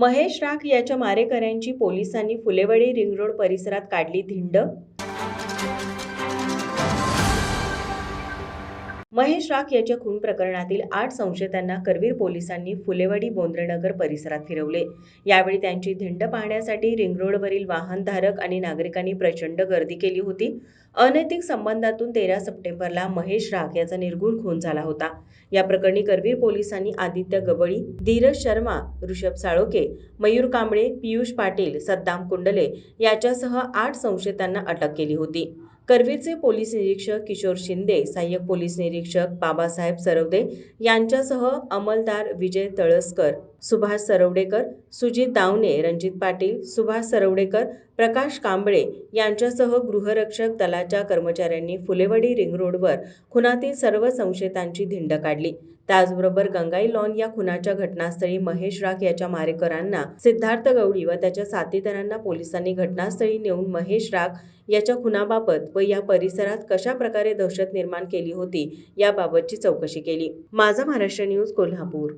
महेश राख याच्या मारेकऱ्यांची पोलिसांनी फुलेवाडी रिंगरोड परिसरात काढली धिंड? महेश राख याच्या खून प्रकरणातील आठ संशयितांना करवीर पोलिसांनी फुलेवाडी बोंद्रेनगर परिसरात फिरवले. यावेळी त्यांची धिंड पाहण्यासाठी रिंग रोडवरील वाहनधारक आणि नागरिकांनी प्रचंड गर्दी केली होती. अनैतिक संबंधातून तेरा सप्टेंबरला महेश राख याचा निर्गुण खून झाला होता. या प्रकरणी करवीर पोलिसांनी आदित्य गवळी धीरज शर्मा ऋषभ साळोके मयूर कांबळे पियुष पाटील सद्दाम कुंडले याच्यासह आठ संशयितांना अटक केली होती. करवीरचे पोलीस निरीक्षक किशोर शिंदे सहाय्यक पोलीस निरीक्षक बाबासाहेब सरवदे यांच्यासह अंमलदार विजय तळसकर सुभाष सरवडेकर सुजित दावणे रणजित पाटील सुभाष सरवडेकर प्रकाश कांबळे यांच्यासह गृहरक्षक दलाच्या कर्मचाऱ्यांनी फुलेवाडी रिंग रोडवर खुनातील सर्व संशयितांची धिंड काढली. त्याचबरोबर गंगाई लॉन या खुनाच्या घटनास्थळी महेश राख याच्या मारेकरांना सिद्धार्थ गवळी व त्याच्या साथीदारांना पोलिसांनी घटनास्थळी नेऊन महेश राख याच्या खुनाबाबत व या परिसरात कशा प्रकारे दहशत निर्माण केली होती याबाबतची चौकशी केली. माझा महाराष्ट्र न्यूज कोल्हापूर.